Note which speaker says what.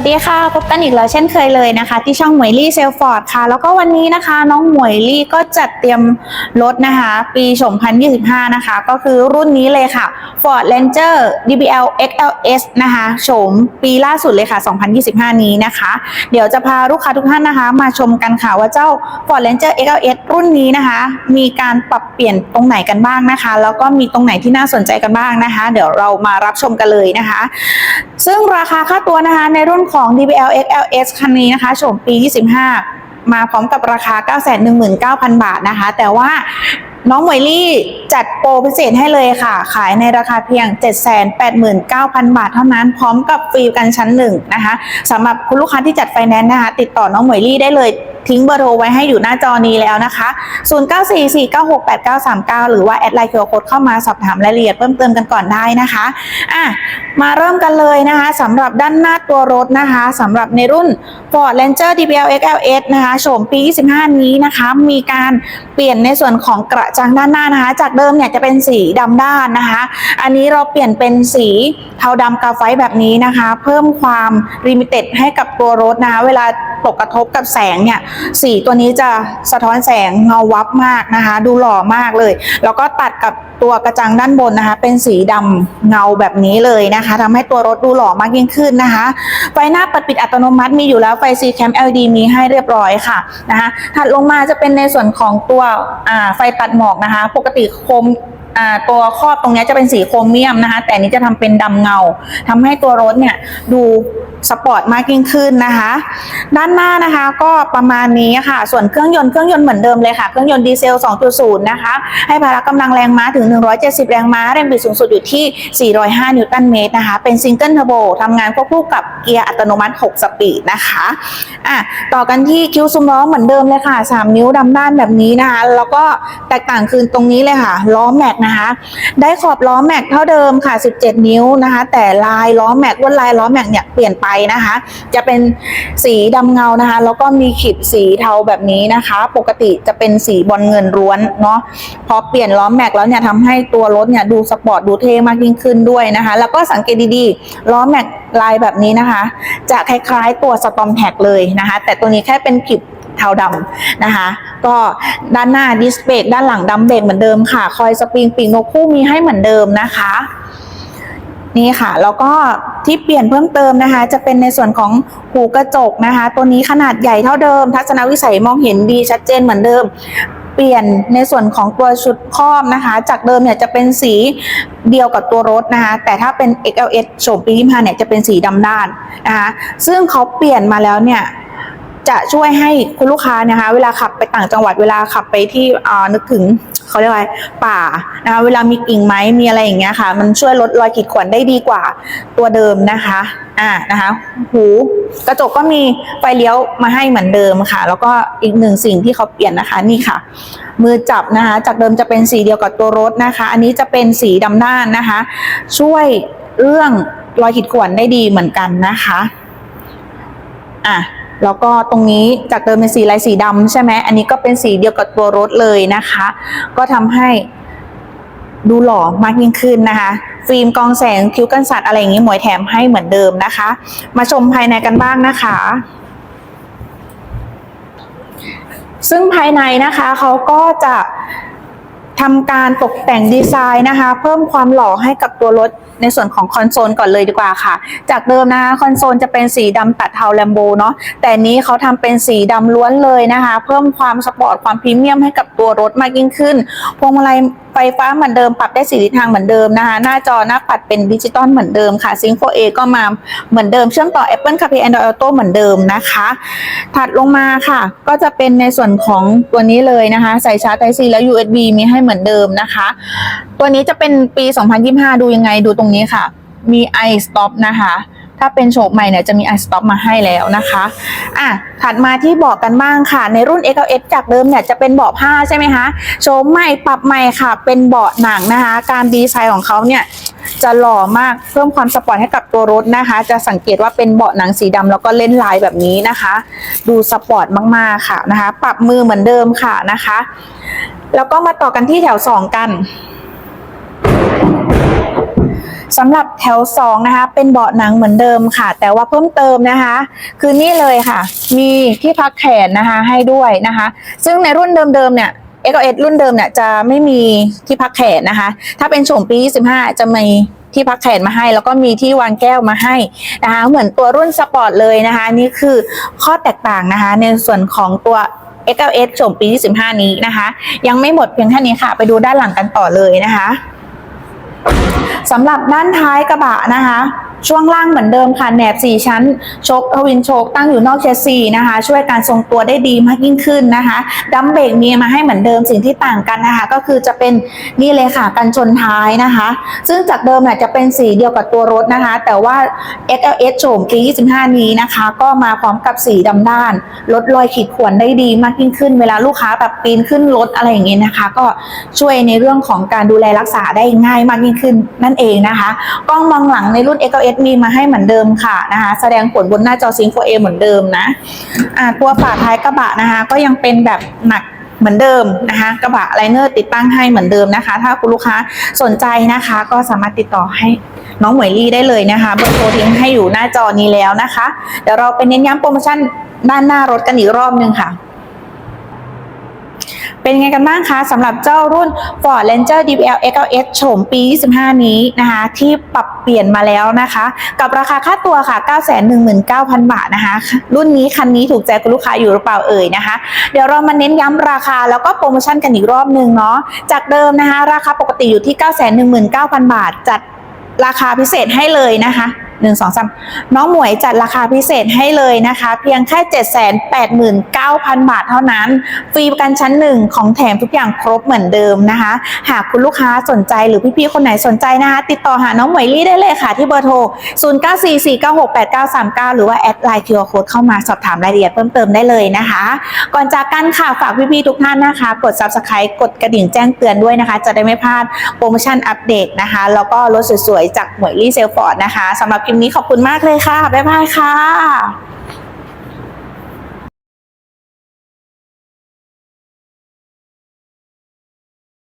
Speaker 1: สวัสดีค่ะ พบกันอีกแล้วเช่นเคยเลยนะคะ ที่ช่องหมวยลี่เซลฟอร์ดค่ะ แล้วก็วันนี้นะคะ น้องหมวยลี่ก็จัดเตรียมรถนะคะ ปี 2025 นะคะ ก็คือรุ่นนี้เลยค่ะ Ford Ranger DBL XLS นะคะโฉมปีล่าสุดเลยค่ะ 2025 นี้นะคะ เดี๋ยวจะพาลูกค้าทุกท่านนะคะ มาชมกันค่ะว่าเจ้า Ford Ranger XLS รุ่นนี้นะคะ มีการปรับเปลี่ยนตรงไหนกันบ้างนะคะ แล้วก็มีตรงไหนที่น่าสนใจกันบ้างนะคะ เดี๋ยวเรามารับชมกันเลยนะคะ ซึ่งราคาค่าตัวนะคะในรุ่นของ DBL XLS คันนี้นะคะโฉมปี 25 มาพร้อมกับราคา 919,000 บาทนะคะ แต่ว่าน้องหมวยลี่จัดโปรพิเศษให้เลยค่ะ ขายในราคาเพียง 789,000 บาทเท่านั้น พร้อมกับฟรีกันชั้นหนึ่งนะคะสำหรับคุณลูกค้าที่จัดไฟแนนซ์นะคะ ติดต่อน้องหมวยลี่ได้เลยทิ้งเบอร์โทรไว้ให้อยู่หน้าจอนี้แล้วนะคะ 0944968939 หรือว่าแอดไลน์เคียวโคดเข้ามาสอบถามรายละเอียดเพิ่มเติมกันก่อนได้นะคะอะมาเริ่มกันเลยนะคะสำหรับด้านหน้าตัวรถนะคะสำหรับในรุ่น Ford Ranger DBL XLS นะคะโฉมปี 25 นี้นะคะ มีการเปลี่ยนในส่วนของกระจังด้านหน้านะคะ จากเดิมเนี่ยจะเป็นสีดำด้านนะคะ อันนี้เราเปลี่ยนเป็นสีเทาดำกาไฟแบบนี้นะคะ เพิ่มความริมิเต็ดให้กับตัวรถนะคะ เวลาตกกระทบกับแสงเนี่ยสีตัวนี้จะสะท้อนแสงเงาวับมากนะคะ ดูหล่อมากเลย แล้วก็ตัดกับตัวกระจังด้านบนนะคะ เป็นสีดำเงาแบบนี้เลยนะคะทำให้ตัวรถดูหล่อมากยิ่งขึ้นนะคะ ไฟหน้าเปิดปิดอัตโนมัติมีอยู่แล้วไฟ C Cam LED มีให้เรียบร้อยค่ะนะคะถัดลงมาจะเป็นในส่วนของตัวไฟตัดหมอกนะคะ ปกติโคม ตัวครอบตรงนี้จะเป็นสีโครเมียมนะคะ แต่นี้จะทำเป็นดำเงาทำให้ตัวรถเนี่ยดูสปอร์ตมากยิ่งขึ้นนะคะ ด้านหน้านะคะก็ประมาณนี้ค่ะ ส่วนเครื่องยนต์เครื่องยนต์เหมือนเดิมเลยค่ะ เครื่องยนต์ดีเซล 2.0 นะคะ ให้พละกำลังแรงม้าถึง 170 แรงม้า แรงบิดสูงสุดอยู่ที่ 405 นิวตันเมตรนะคะ เป็นซิงเกิลเทอร์โบทำงานควบคู่กับเกียร์อัตโนมัติ 6 สปีดนะคะอะต่อกันที่คิ้วซุ้มล้อเหมือนเดิมเลยค่ะ 3 นิ้วดำด้านแบบนี้นะคะ แล้วก็แตกต่างคือตรงนี้เลยค่ะ ล้อแม็กนะคะ ได้ขอบล้อแม็กเท่าเดิมค่ะ 17 นิ้วนะคะ แต่ลายล้อแม็กลวดลายล้อแม็กเนี่ยเปลี่ยนไปนะคะ จะเป็นสีดำเงานะคะ แล้วก็มีขีดสีเทาแบบนี้นะคะ ปกติจะเป็นสีบอลเงินร้วนเนาะพอเปลี่ยนล้อแม็กแล้วเนี่ยทำให้ตัวรถเนี่ยดูสปอร์ตดูเท่มากยิ่งขึ้นด้วยนะคะ แล้วก็สังเกตดีๆล้อแม็กลายแบบนี้นะคะ จะคล้ายๆตัวสตอมแท็กเลยนะคะ แต่ตัวนี้แค่เป็นขีดเทาดำนะคะ ก็ด้านหน้าดิสเบรกด้านหลังดัมเบรกเหมือนเดิมค่ะ คอยสปริงปีกนกคู่มีให้เหมือนเดิมนะคะนี่ค่ะแล้วก็ที่เปลี่ยนเพิ่มเติมนะคะ จะเป็นในส่วนของหูกระจกนะคะ ตัวนี้ขนาดใหญ่เท่าเดิม ทัศนวิสัยมองเห็นดีชัดเจนเหมือนเดิม เปลี่ยนในส่วนของตัวชุดครอบนะคะ จากเดิมเนี่ยจะเป็นสีเดียวกับตัวรถนะคะ แต่ถ้าเป็น XLS โฉมปี25เนี่ยจะเป็นสีดำด้านนะคะซึ่งเขาเปลี่ยนมาแล้วเนี่ย จะช่วยให้คุณลูกค้านะคะ เวลาขับไปต่างจังหวัดเวลาขับไปที่อ่านึกถึงเขาเรียกว่าป่านะคะเวลามีกิ่งไม้มีอะไรอย่างเงี้ยค่ะ มันช่วยลดรอยขีดข่วนได้ดีกว่าตัวเดิมนะคะอ่านะคะ หูกระจกก็มีไฟเลี้ยวมาให้เหมือนเดิมค่ะ แล้วก็อีกหนึ่งสิ่งที่เขาเปลี่ยนนะคะนี่ค่ะ มือจับนะคะ จากเดิมจะเป็นสีเดียวกับตัวรถนะคะ อันนี้จะเป็นสีดำด้านนะคะ ช่วยเรื่องรอยขีดข่วนได้ดีเหมือนกันนะคะอะ แล้วก็ตรงนี้จากเดิมเป็นสีลายสีดำใช่ไหมอันนี้ก็เป็นสีเดียวกับตัวรถเลยนะคะ ก็ทำให้ดูหล่อมากยิ่งขึ้นนะคะ ฟิล์มกองแสงคิ้วกันสัตว์อะไรอย่างนี้หมวยแถมให้เหมือนเดิมนะคะ มาชมภายในกันบ้างนะคะ ซึ่งภายในนะคะเขาก็จะ ทำการตกแต่งดีไซน์นะคะ เพิ่มความหล่อให้กับตัวรถในส่วนของคอนโซลก่อนเลยดีกว่าค่ะ จากเดิมนะคะคอนโซลจะเป็นสีดำตัดเทาแลมโบเนาะแต่นี้เขาทำเป็นสีดำล้วนเลยนะคะ เพิ่มความสปอร์ตความพรีเมียมให้กับตัวรถมากยิ่งขึ้น พวงมาลัยไฟฟ้าเหมือนเดิมปรับได้สีทิศทางเหมือนเดิมนะคะ หน้าจอหน้าปัดเป็นดิจิตอลเหมือนเดิมค่ะซิง 4A ก็มาเหมือนเดิมเชื่อมต่อ Apple CarPlay Android Auto เหมือนเดิมนะคะ ถัดลงมาค่ะ ก็จะเป็นในส่วนของตัวนี้เลยนะคะ ใส่ชาร์จ Type C และ USB มีให้เหมือนเดิมนะคะ ตัวนี้จะเป็นปี 2025 ดูยังไงดูตรงนี้ค่ะ มี i stop นะคะ ถ้าเป็นโฉมใหม่เนี่ยจะมี i stop มาให้แล้วนะคะอะถัดมาที่เบาะกันบ้างค่ะ ในรุ่น XLS จากเดิมเนี่ยจะเป็นเบาะผ้าใช่ไหมคะโฉมใหม่ปรับใหม่ค่ะ เป็นเบาะหนังนะคะ การดีไซน์ของเขาเนี่ยจะหล่อมากเพิ่มความสปอร์ตให้กับตัวรถนะคะ จะสังเกตว่าเป็นเบาะหนังสีดำแล้วก็เล่นลายแบบนี้นะคะ ดูสปอร์ตมากๆค่ะนะคะ ปรับมือเหมือนเดิมค่ะนะคะ แล้วก็มาต่อกันที่แถว 2 กัน สำหรับแถว2นะคะ เป็นเบาะหนังเหมือนเดิมค่ะ แต่ว่าเพิ่มเติมนะคะ คือนี่เลยค่ะ มีที่พักแขนนะคะให้ด้วยนะคะ ซึ่งในรุ่นเดิมๆเนี่ย x s รุ่นเดิมเนี่ยจะไม่มีที่พักแขนนะคะ ถ้าเป็นโฉมปี 25 จะมีที่พักแขนมาให้ แล้วก็มีที่วางแก้วมาให้นะคะ เหมือนตัวรุ่นสปอร์ตเลยนะคะ นี่คือข้อแตกต่างนะคะ ในส่วนของตัว XLS โฉมปี 25 นี้นะคะ ยังไม่หมดเพียงแค่นี้ค่ะ ไปดูด้านหลังกันต่อเลยนะคะ สำหรับด้านท้ายกระบะนะคะ ช่วงล่างเหมือนเดิมค่ะแหนบ 4 ชั้นโชคทวินโชคตั้งอยู่นอกแชสซีนะคะ ช่วยการทรงตัวได้ดีมากยิ่งขึ้นนะคะดัมเบรกมีมาให้เหมือนเดิมสิ่งที่ต่างกันนะคะ ก็คือจะเป็นนี่เลยค่ะกันชนท้ายนะคะ ซึ่งจากเดิมเนี่ยจะเป็นสีเดียวกับตัวรถนะคะ แต่ว่า XLS โฉมปี 25 นี้นะคะ ก็มาพร้อมกับสีดำด้าน ลดรอยขีดข่วนได้ดีมากยิ่งขึ้น เวลาลูกค้าแบบปีนขึ้นรถอะไรอย่างเงี้ยนะคะ ก็ช่วยในเรื่องของการดูแลรักษาได้ง่ายมากยิ่งขึ้นนั่นเองนะคะกล้องมองหลังในรุ่น XLS มีมาให้เหมือนเดิมค่ะนะคะ แสดงผลบนหน้าจอ Sync 4A เหมือนเดิมนะอ่าตัวฝาท้ายกระบะนะคะ ก็ยังเป็นแบบหนักเหมือนเดิมนะคะ กระบะไลเนอร์ติดตั้งให้เหมือนเดิมนะคะ ถ้าคุณลูกค้าสนใจนะคะ ก็สามารถติดต่อให้น้องหมวยลี่ได้เลยนะคะเบอร์โทรทิ้งให้อยู่หน้าจอนี้แล้วนะคะ เดี๋ยวเราไปเน้นย้ำโปรโมชั่นด้านหน้ารถกันอีกรอบนึงค่ะ เป็นไงกันบ้างคะสำหรับเจ้ารุ่น Ford Ranger DBL XLS โฉมปี 25 นี้นะคะ ที่ปรับเปลี่ยนมาแล้วนะคะ กับราคาค่าตัวค่ะ 919,000 บาทนะคะ รุ่นนี้คันนี้ถูกใจคุณลูกค้าอยู่หรือเปล่าเอ่ยนะคะ เดี๋ยวเรามาเน้นย้ำราคาแล้วก็โปรโมชั่นกันอีกรอบนึงเนาะจากเดิมนะคะ ราคาปกติอยู่ที่ 919,000 บาท จัดราคาพิเศษให้เลยนะคะ หนึ่งสองสามน้องหมวยจัดราคาพิเศษให้เลยนะคะ เพียงแค่ 789,000 บาทเท่านั้น ฟรีประกันชั้นหนึ่งของแถมทุกอย่างครบเหมือนเดิมนะคะ หากคุณลูกค้าสนใจหรือพี่ๆ คนไหนสนใจนะคะ ติดต่อหาน้องหมวยลี่ได้เลยค่ะที่เบอร์โทร 0944968939 หรือว่าแอดไลน์คิวโค้ดเข้ามาสอบถามรายละเอียดเพิ่มเติมได้เลยนะคะ ก่อนจากกันค่ะฝากพี่ๆ ทุกท่านนะคะ กด subscribe กดกระดิ่งแจ้งเตือนด้วยนะคะ จะได้ไม่พลาดโปรโมชั่นอัปเดตนะคะ แล้วก็รถสวยๆ จากหมวยลี่เซลฟอร์ดนะคะสำหรับคลิปนี้ขอบคุณมากเลยค่ะ บ๊ายบายค่ะ